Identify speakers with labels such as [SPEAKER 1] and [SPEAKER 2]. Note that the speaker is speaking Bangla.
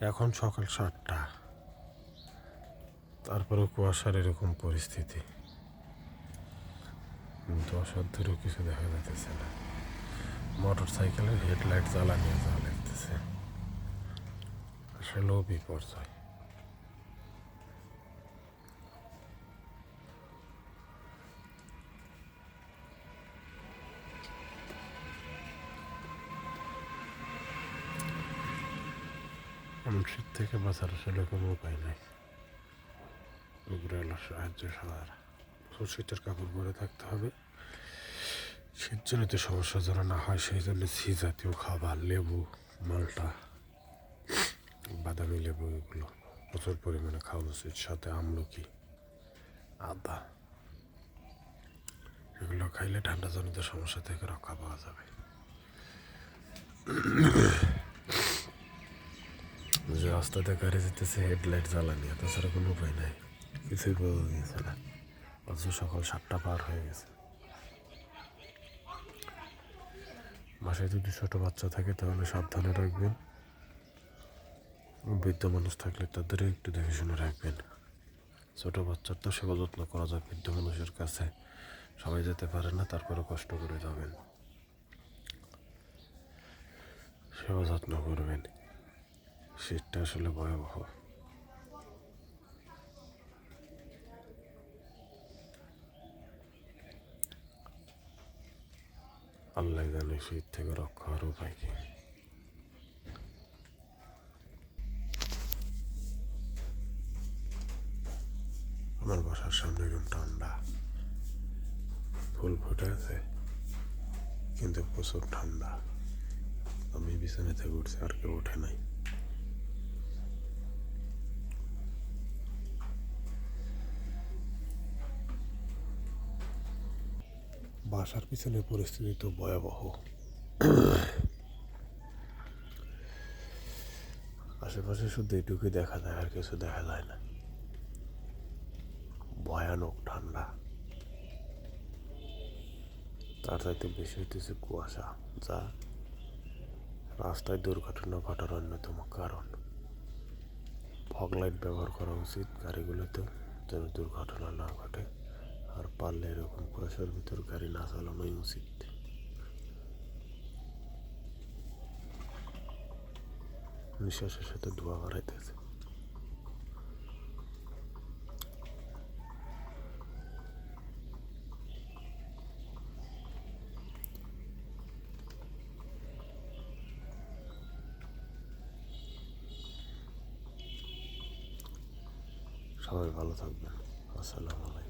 [SPEAKER 1] এখন সকাল সাতটা। তারপরে কুয়াশার এরকম পরিস্থিতি। কিন্তু হাত ধরেও কিছু দেখা যাচ্ছে না। মোটর সাইকেলের হেডলাইট জ্বালানিয়ে লাগতেছে। আসলেও বিপর্যয়। এমন শীত থেকে বাঁচার কোনো উপায় নাই। উপরে সাহায্য সবার। শীতের কাপড় পরে থাকতে হবে। শীতজনিত সমস্যা যেন না হয়, সেই জন্য সি জাতীয় খাবার, লেবু, মালটা, বাদামি লেবু এগুলো প্রচুর পরিমাণে খাওয়া উচিত। সাথে আমলকি, আদা, এগুলো খাইলে ঠান্ডাজনিত সমস্যা থেকে রক্ষা পাওয়া যাবে। যে রাস্তাতে গাড়ি যেতেছে হেডলাইট জ্বালানি তাছাড়া কোনো উপায় নাই। কিছুই বোঝা গিয়েছে না। অথচ সকাল সাতটা পার হয়ে গেছে। বাসায় যদি ছোট বাচ্চা থাকে, তাহলে সাবধানে রাখবেন। বৃদ্ধ মানুষ থাকলে তাদেরও একটু দেখে শুনে রাখবেন। ছোট বাচ্চার তো সেবা যত্ন করা যায় বৃদ্ধ মানুষের কাছে। সবাই যেতে পারে না তারপরে কষ্ট করে যাবেন। সেবা যত্ন করবেন। শীতটা আসলে ভয়াবহ। আল্লাহ জানে শীত থেকে রক্ষা হওয়ার উপায় কি। আমার বাসার সামনে রুম ঠান্ডা ফুল ফুটে আছে, কিন্তু প্রচুর ঠান্ডা। আমি বিছানা থেকে উঠছি আর কেউ ওঠে নাই। বাসার পিছনে পরিস্থিতি তো ভয়াবহ। আশেপাশে শুধু এইটুকুই দেখা যায়, আর কিছু দেখা যায় না। ভয়ানক ঠান্ডা। তার চাইতে বেশি হইতেছে কুয়াশা, যা রাস্তায় দুর্ঘটনা ঘটার অন্যতম কারণ। ফগ লাইট ব্যবহার করা উচিত, গাড়িগুলোতে যেন দুর্ঘটনা না ঘটে। আর পারলে এরকম কুয়াশার ভিতর গাড়ি না চালানোই উচিত। নিঃশ্বাসের সাথে ধোয়া বাড়াইতেছে সবাই ভালো থাকবেন। আসসালামু আলাইকুম।